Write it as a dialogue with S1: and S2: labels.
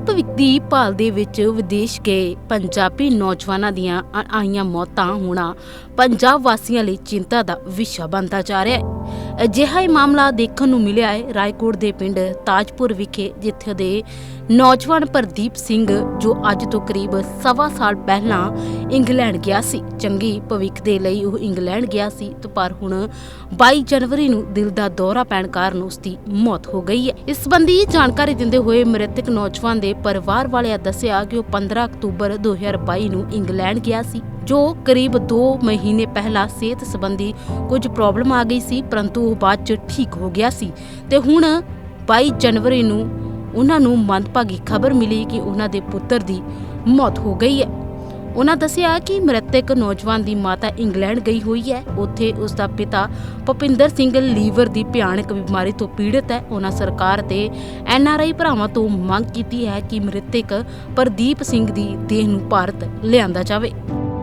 S1: ਦੀ ਭਾਲ ਦੇ ਵਿੱਚ ਵਿਦੇਸ਼ ਗਏ ਪੰਜਾਬੀ ਨੌਜਵਾਨਾਂ ਦੀਆਂ ਆਈਆਂ ਮੌਤਾਂ ਹੋਣਾ ਪੰਜਾਬ ਵਾਸੀਆਂ ਲਈ ਚਿੰਤਾ ਦਾ ਵਿਸ਼ਾ ਬਣਦਾ ਜਾ ਰਿਹਾ ਹੈ। ਅਜਿਹਾ ਹੀ ਮਾਮਲਾ ਦੇਖਣ ਨੂੰ ਮਿਲਿਆ ਹੈ ਰਾਏਕੋਟ ਦੇ ਪਿੰਡ ਤਾਜਪੁਰ ਵਿਖੇ, ਜਿੱਥੇ ਦੇ ਨੌਜਵਾਨ ਪ੍ਰਦੀਪ ਸਿੰਘ, ਜੋ ਅੱਜ ਤੋਂ ਕਰੀਬ ਸਵਾ ਸਾਲ ਪਹਿਲਾਂ ਇੰਗਲੈਂਡ ਗਿਆ ਸੀ। ਚੰਗੀ ਭਵਿੱਖ ਦੇ ਲਈ ਉਹ ਇੰਗਲੈਂਡ ਗਿਆ ਸੀ, ਤੇ ਪਰ ਹੁਣ 22 ਜਨਵਰੀ ਨੂੰ ਦਿਲ ਦਾ ਦੌਰਾ ਪੈਣ ਕਾਰਨ ਉਸ ਦੀ ਮੌਤ ਹੋ ਗਈ ਹੈ। ਇਸ ਸੰਬੰਧੀ ਜਾਣਕਾਰੀ ਦਿੰਦੇ ਹੋਏ ਮ੍ਰਿਤਕ ਨੌਜਵਾਨ ਦੇ ਪਰਿਵਾਰ ਵਾਲਿਆਂ ਦੱਸਿਆ ਕਿ ਉਹ 15 ਅਕਤੂਬਰ 2022 ਨੂੰ ਇੰਗਲੈਂਡ ਗਿਆ ਸੀ, ਜੋ ਕਰੀਬ 2 ਮਹੀਨੇ ਪਹਿਲਾਂ ਸਿਹਤ ਸੰਬੰਧੀ ਕੁਝ ਪ੍ਰੋਬਲਮ ਆ ਗਈ ਸੀ, ਪਰੰਤੂ ਉਹ ਬਾਅਦ ਚ ਠੀਕ ਹੋ ਗਿਆ ਸੀ ਤੇ ਹੁਣ 22 ਜਨਵਰੀ ਨੂੰ ਉਹਨਾਂ ਨੂੰ ਮੰਦਭਾਗੀ ਖਬਰ ਮਿਲੀ ਕਿ ਉਹਨਾਂ ਦੇ ਪੁੱਤਰ ਦੀ ਮੌਤ ਹੋ ਗਈ ਹੈ। ਉਹਨਾਂ ਦੱਸਿਆ ਕਿ ਮ੍ਰਿਤਕ ਨੌਜਵਾਨ ਦੀ ਮਾਤਾ ਇੰਗਲੈਂਡ ਗਈ ਹੋਈ ਹੈ। ਉੱਥੇ ਉਸ ਦਾ ਪਿਤਾ ਭੁਪਿੰਦਰ ਸਿੰਘ ਲੀਵਰ ਦੀ ਭਿਆਨਕ ਬਿਮਾਰੀ ਤੋਂ ਪੀੜਤ ਹੈ। ਉਹਨਾਂ ਸਰਕਾਰ ਤੇ ਐਨ ਆਰ ਆਈ ਭਰਾਵਾਂ ਤੋਂ ਮੰਗ ਕੀਤੀ ਹੈ ਕਿ ਮ੍ਰਿਤਕ ਪ੍ਰਦੀਪ ਸਿੰਘ ਦੀ ਦੇਹ ਨੂੰ ਭਾਰਤ ਲਿਆਂਦਾ ਜਾਵੇ।